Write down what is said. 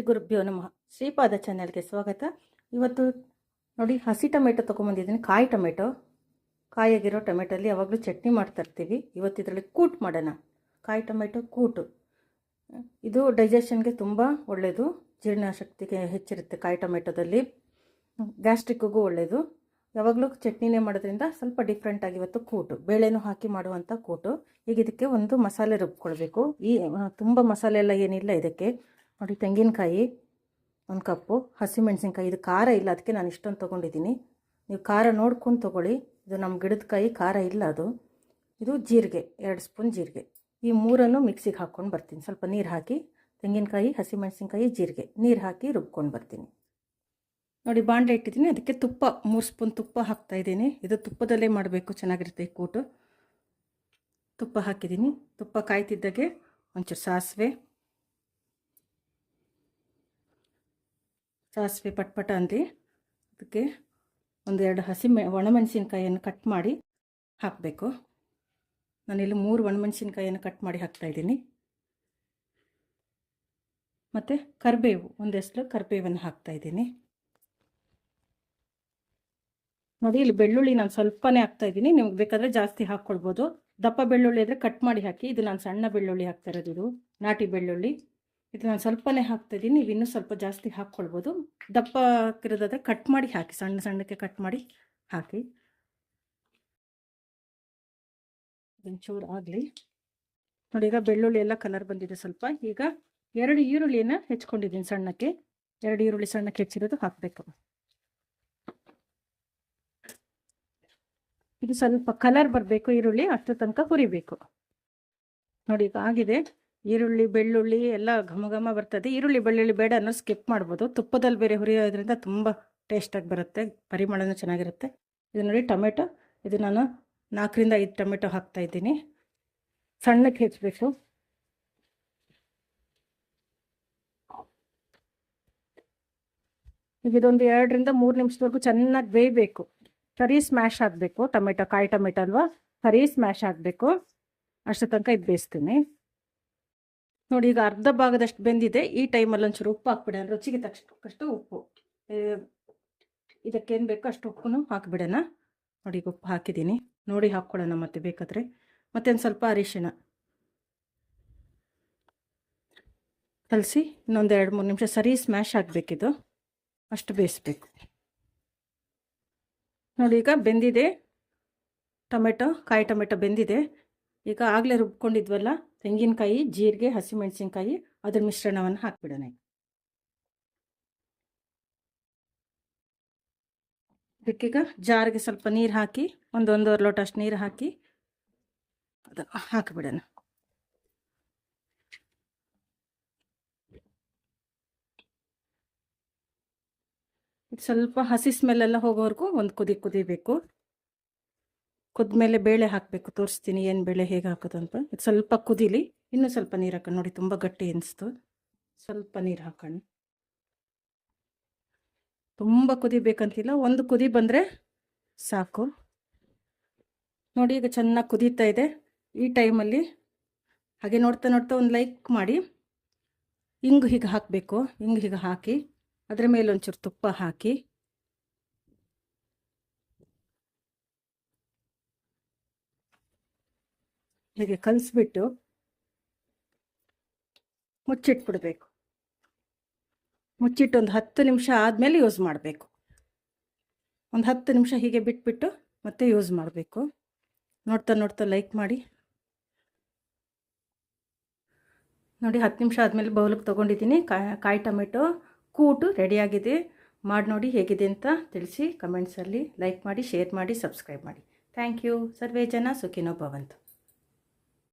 ಶ್ರೀ ಗುರುಭ್ಯೋ ನಮಃ. ಶ್ರೀಪಾದ ಚಾನೆಲ್ಗೆ ಸ್ವಾಗತ. ಇವತ್ತು ನೋಡಿ ಹಸಿ ಟೊಮೆಟೊ ತೊಗೊಂಬಂದಿದ್ದೀನಿ. ಕಾಯಿ ಟೊಮೆಟೊ. ಕಾಯಾಗಿರೋ ಟೊಮೆಟೊಲ್ಲಿ ಯಾವಾಗಲೂ ಚಟ್ನಿ ಮಾಡ್ತಾ ಇರ್ತೀವಿ. ಇವತ್ತು ಇದರಲ್ಲಿ ಕೂಟ್ ಮಾಡೋಣ. ಕಾಯಿ ಟೊಮೆಟೊ ಕೂಟು. ಇದು ಡೈಜೆಷನ್ಗೆ ತುಂಬ ಒಳ್ಳೆಯದು ಜೀರ್ಣಶಕ್ತಿಗೆ ಹೆಚ್ಚಿರುತ್ತೆ ಕಾಯಿ ಟೊಮೆಟೊದಲ್ಲಿ. ಗ್ಯಾಸ್ಟ್ರಿಕ್ಕಿಗೂ ಒಳ್ಳೆಯದು ಯಾವಾಗಲೂ ಚಟ್ನಿನೇ ಮಾಡೋದ್ರಿಂದ ಸ್ವಲ್ಪ ಡಿಫ್ರೆಂಟಾಗಿ ಇವತ್ತು ಕೂಟು. ಬೇಳೆನೂ ಹಾಕಿ ಮಾಡುವಂಥ ಕೂಟು. ಈಗ ಇದಕ್ಕೆ ಒಂದು ಮಸಾಲೆ ರುಬ್ಕೊಳ್ಬೇಕು. ಈ ತುಂಬ ಮಸಾಲೆ ಎಲ್ಲ ಏನಿಲ್ಲ ಇದಕ್ಕೆ. ನೋಡಿ, ತೆಂಗಿನಕಾಯಿ ಒಂದು ಕಪ್ಪು, ಹಸಿಮೆಣಸಿನ್ಕಾಯಿ. ಇದು ಖಾರ ಇಲ್ಲ, ಅದಕ್ಕೆ ನಾನು ಇಷ್ಟೊಂದು ತೊಗೊಂಡಿದ್ದೀನಿ. ನೀವು ಖಾರ ನೋಡ್ಕೊಂಡು ತೊಗೊಳ್ಳಿ. ಇದು ನಮ್ಮ ಗಿಡದ ಕಾಯಿ, ಖಾರ ಇಲ್ಲ ಅದು. ಇದು ಜೀರಿಗೆ, ಎರಡು ಸ್ಪೂನ್ ಜೀರಿಗೆ. ಈ ಮೂರನ್ನು ಮಿಕ್ಸಿಗೆ ಹಾಕ್ಕೊಂಡು ಬರ್ತೀನಿ. ಸ್ವಲ್ಪ ನೀರು ಹಾಕಿ, ತೆಂಗಿನಕಾಯಿ, ಹಸಿಮೆಣಸಿನ್ಕಾಯಿ, ಜೀರಿಗೆ. ನೀರು ಹಾಕಿ ರುಬ್ಕೊಂಡು ಬರ್ತೀನಿ. ನೋಡಿ, ಬಾಂಡೆ ಇಟ್ಟಿದ್ದೀನಿ. ಅದಕ್ಕೆ ತುಪ್ಪ, ಮೂರು ಸ್ಪೂನ್ ತುಪ್ಪ ಹಾಕ್ತಾಯಿದ್ದೀನಿ ಇದು ತುಪ್ಪದಲ್ಲೇ ಮಾಡಬೇಕು, ಚೆನ್ನಾಗಿರುತ್ತೆ ಈ ಕೂಟು. ತುಪ್ಪ ಹಾಕಿದ್ದೀನಿ. ತುಪ್ಪ ಕಾಯ್ತಿದ್ದಾಗೆ ಒಂಚೂರು ಸಾಸಿವೆ ಸಾಸಿವೆ ಪಟ್ಪಟ ಅಂದು ಅದಕ್ಕೆ ಒಂದೆರಡು ಹಸಿ ಮೆ ಒಣಮೆಣಸಿನ್ಕಾಯಿಯನ್ನು ಕಟ್ ಮಾಡಿ ಹಾಕಬೇಕು. ನಾನಿಲ್ಲಿ ಮೂರು ಒಣಮೆಣಸಿನ್ಕಾಯಿಯನ್ನು ಕಟ್ ಮಾಡಿ ಹಾಕ್ತಾಯಿದ್ದೀನಿ ಮತ್ತು ಕರಿಬೇವು ಒಂದೆಷ್ಟು ಕರಿಬೇವನ್ನು ಹಾಕ್ತಾಯಿದ್ದೀನಿ ನೋಡಿ, ಇಲ್ಲಿ ಬೆಳ್ಳುಳ್ಳಿ ನಾನು ಸ್ವಲ್ಪನೇ ಹಾಕ್ತಾಯಿದ್ದೀನಿ ನಿಮ್ಗೆ ಬೇಕಾದರೆ ಜಾಸ್ತಿ ಹಾಕ್ಕೊಳ್ಬೋದು ದಪ್ಪ ಬೆಳ್ಳುಳ್ಳಿ ಆದರೆ ಕಟ್ ಮಾಡಿ ಹಾಕಿ, ಇದು ನಾನು ಸಣ್ಣ ಬೆಳ್ಳುಳ್ಳಿ ಹಾಕ್ತಾ ಇರೋದು ಇದು, ನಾಟಿ ಬೆಳ್ಳುಳ್ಳಿ. ಇದು ನಾನು ಸ್ವಲ್ಪನೇ ಹಾಕ್ತಾ ಇದ್ದೀನಿ. ನೀವು ಇನ್ನೂ ಸ್ವಲ್ಪ ಜಾಸ್ತಿ ಹಾಕ್ಕೊಳ್ಬೋದು. ದಪ್ಪ ಹಾಕಿರೋದಾದ್ರೆ ಕಟ್ ಮಾಡಿ ಹಾಕಿ, ಸಣ್ಣ ಸಣ್ಣಕ್ಕೆ ಕಟ್ ಮಾಡಿ ಹಾಕಿ. ಒಂಚೂರು ಆಗಲಿ. ನೋಡಿ, ಈಗ ಬೆಳ್ಳುಳ್ಳಿ ಎಲ್ಲ ಕಲರ್ ಬಂದಿದೆ ಸ್ವಲ್ಪ. ಈಗ ಎರಡು ಈರುಳ್ಳಿಯನ್ನು ಹೆಚ್ಕೊಂಡಿದ್ದೀನಿ ಸಣ್ಣಕ್ಕೆ. ಎರಡು ಈರುಳ್ಳಿ ಸಣ್ಣಕ್ಕೆ ಹೆಚ್ಚಿರೋದು ಹಾಕಬೇಕು. ಇದು ಸ್ವಲ್ಪ ಕಲರ್ ಬರಬೇಕು ಈರುಳ್ಳಿ, ಅಷ್ಟು ತನಕ ಹುರಿಬೇಕು. ನೋಡಿ, ಈಗ ಆಗಿದೆ. ಈರುಳ್ಳಿ, ಬೆಳ್ಳುಳ್ಳಿ ಎಲ್ಲ ಘಮ ಘಮ ಬರ್ತದೆ. ಈರುಳ್ಳಿ, ಬೆಳ್ಳುಳ್ಳಿ ಬೇಡ ಅನ್ನೋ ಸ್ಕಿಪ್ ಮಾಡ್ಬೋದು. ತುಪ್ಪದಲ್ಲಿ ಬೇರೆ ಹುರಿಯೋದ್ರಿಂದ ತುಂಬ ಟೇಸ್ಟಾಗಿ ಬರುತ್ತೆ. ಪರಿಮಳನೂ ಚೆನ್ನಾಗಿರುತ್ತೆ. ಇದು ನೋಡಿ ಟೊಮೆಟೊ. ಇದು ನಾನು ನಾಲ್ಕರಿಂದ ಐದು ಟೊಮೆಟೊ ಹಾಕ್ತಾ ಇದ್ದೀನಿ. ಸಣ್ಣಕ್ಕೆ ಹೆಚ್ಚಬೇಕು. ಈಗ ಇದೊಂದು ಎರಡರಿಂದ ಮೂರು ನಿಮಿಷದವರೆಗೂ ಚೆನ್ನಾಗಿ ಬೇಯಬೇಕು. ಸರಿ ಸ್ಮ್ಯಾಶ್ ಆಗಬೇಕು. ಟೊಮೆಟೊ, ಕಾಯಿ ಟೊಮೆಟೊ ಅಲ್ವಾ? ಸರಿ ಸ್ಮ್ಯಾಶ್ ಆಗಬೇಕು. ಅಷ್ಟು ತನಕ ಇದು ಬೇಯಿಸ್ತೀನಿ. ನೋಡಿ, ಈಗ ಅರ್ಧ ಭಾಗದಷ್ಟು ಬೆಂದಿದೆ. ಈ ಟೈಮಲ್ಲಿ ಒಂಚೂರು ಉಪ್ಪು ಹಾಕ್ಬಿಡೋಣ ರುಚಿಗೆ ತಕ್ಕಷ್ಟು ಉಪ್ಪು. ಇದಕ್ಕೇನು ಬೇಕೋ ಅಷ್ಟು ಉಪ್ಪು ಹಾಕಿಬಿಡೋಣ. ನೋಡಿ, ಈಗ ಉಪ್ಪು ಹಾಕಿದ್ದೀನಿ. ನೋಡಿ, ಹಾಕ್ಕೊಳ್ಳೋಣ ಮತ್ತೆ ಬೇಕಾದರೆ. ಮತ್ತೊಂದು ಸ್ವಲ್ಪ ಅರಿಶಿಣ. ಕಲಸಿ ಇನ್ನೊಂದು ಎರಡು ಮೂರು ನಿಮಿಷ ಸರಿ ಸ್ಮ್ಯಾಶ್ ಆಗಬೇಕಿದು ಅಷ್ಟು ಬೇಯಿಸ್ಬೇಕು. ನೋಡಿ, ಈಗ ಬೆಂದಿದೆ. ಟೊಮೆಟೊ, ಕಾಯಿ ಟೊಮೆಟೊ ಬೆಂದಿದೆ. ಈಗ ಆಗಲೇ ರುಬ್ಕೊಂಡಿದ್ವಲ್ಲ? ತೆಂಗಿನಕಾಯಿ, ಜೀರಿಗೆ, ಹಸಿಮೆಣಸಿನ್ಕಾಯಿ ಅದ್ರ ಮಿಶ್ರಣವನ್ನು ಹಾಕ್ಬಿಡೋಣ ಇದಕ್ಕೀಗ ಜಾರಿಗೆ ಸ್ವಲ್ಪ ನೀರು ಹಾಕಿ, ಒಂದು ಒಂದೂವರೆ ಲೋಟ ಅಷ್ಟು ನೀರು ಹಾಕಿ ಅದನ್ನು ಹಾಕಿಬಿಡೋಣ. ಸ್ವಲ್ಪ ಹಸಿ ಸ್ಮೆಲ್ಲೆಲ್ಲ ಹೋಗೋವರೆಗೂ ಒಂದು ಕುದಿ ಕುದಿಬೇಕು. ಕುದ್ಮೇಲೆ ಬೇಳೆ ಹಾಕಬೇಕು. ತೋರಿಸ್ತೀನಿ ಏನು ಬೇಳೆ ಹೇಗೆ ಹಾಕೋದು ಅಂತ. ಇದು ಸ್ವಲ್ಪ ಕುದೀಲಿ, ಇನ್ನೂ ಸ್ವಲ್ಪ ನೀರು ಹಾಕೋಣ. ನೋಡಿ ತುಂಬ ಗಟ್ಟಿ ಅನಿಸ್ತು. ಸ್ವಲ್ಪ ನೀರು ಹಾಕೋಣ. ತುಂಬ ಕುದಿಬೇಕಂತಿಲ್ಲ. ಒಂದು ಕುದಿ ಬಂದರೆ ಸಾಕು. ನೋಡಿ ಈಗ ಚೆನ್ನಾಗಿ ಕುದೀತಾ ಇದೆ. ಈ ಟೈಮಲ್ಲಿ ಹಾಗೆ ನೋಡ್ತಾ ನೋಡ್ತಾ ಒಂದು ಲೈಕ್ ಮಾಡಿ. ಹಿಂಗೆ ಹೀಗೆ ಹಾಕಬೇಕು. ಹಿಂಗೆ ಹೀಗೆ ಹಾಕಿ. ಅದರ ಮೇಲೆ ಒಂಚೂರು ತುಪ್ಪ ಹಾಕಿ. ಹೀಗೆ ಕಲಿಸ್ಬಿಟ್ಟು ಮುಚ್ಚಿಟ್ಬಿಡ್ಬೇಕು. ಮುಚ್ಚಿಟ್ಟು ಒಂದು ಹತ್ತು ನಿಮಿಷ ಆದಮೇಲೆ ಯೂಸ್ ಮಾಡಬೇಕು. ಒಂದು ಹತ್ತು ನಿಮಿಷ ಹೀಗೆ ಬಿಟ್ಬಿಟ್ಟು ಮತ್ತೆ ಯೂಸ್ ಮಾಡಬೇಕು. ನೋಡ್ತಾ ನೋಡ್ತಾ ಲೈಕ್ ಮಾಡಿ. ನೋಡಿ ಹತ್ತು ನಿಮಿಷ ಆದಮೇಲೆ ಬೌಲಿಗೆ ತೊಗೊಂಡಿದ್ದೀನಿ. ಕಾಯಿ ಟೊಮೆಟೊ ಕೂಟು ರೆಡಿಯಾಗಿದೆ. ಮಾಡಿ ನೋಡಿ ಹೇಗಿದೆ ಅಂತ ತಿಳಿಸಿ ಕಮೆಂಟ್ಸಲ್ಲಿ ಲೈಕ್ ಮಾಡಿ, ಶೇರ್ ಮಾಡಿ, ಸಬ್ಸ್ಕ್ರೈಬ್ ಮಾಡಿ. Thank you. ಸರ್ವೇ ಜನ ಸುಖಿನೋ ಭವಂತು.